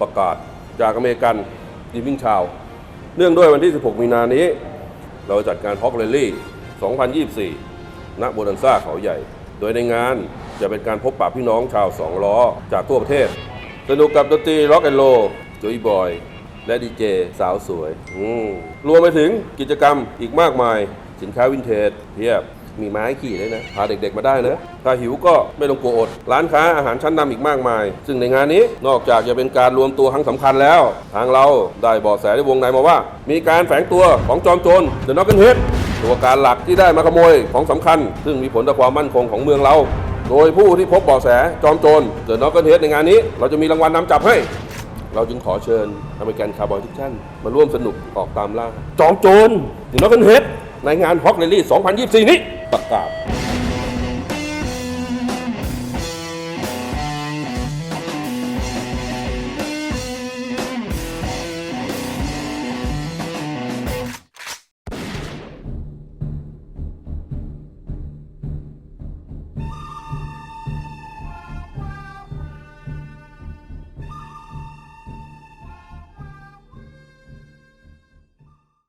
ประกาศจากอเมริกันดิวิ่งชาว เนื่องด้วยวันที่ 16 มีนานี้ เราจัดการฮอกเรลลี่ 2024 ณโบนันซ่าเขาใหญ่ โดยในงานจะเป็นการพบปะพี่น้องชาวสองล้อจากทั่วประเทศ สนุกกับดนตรีร็อกแอนด์โรจุยบอย และดีเจสาวสวย รวมไปถึงกิจกรรมอีกมากมาย สินค้าวินเทจเพียบ มีไม้ขี่ด้วยนะพาเด็กๆมาได้นะถ้าหิวก็ไม่ต้องกลัวอด ร้านค้าอาหารชั้นนำอีกมากมาย ซึ่งในงานนี้นอกจากจะเป็นการรวมตัวครั้งสำคัญแล้ว ทางเราได้เบาะแสในวงในมาว่า มีการแฝงตัวของจอมโจรเดอะน็อกเกนเฮดตัวการหลักที่ได้มาขโมยของสำคัญ ซึ่งมีผลต่อความมั่นคงของเมืองเรา โดยผู้ที่พบเบาะแสจอมโจรเดอะน็อกเกนเฮดในงานนี้ เราจะมีรางวัลนำจับให้เราจึงขอเชิญอเมริกันคาร์บอยทุกท่านมาร่วมสนุกออกตามล่าจอมโจรเดอะน็อกเกนเฮดในงานฮอกเลลี่ 2024 นี้ ประกาศ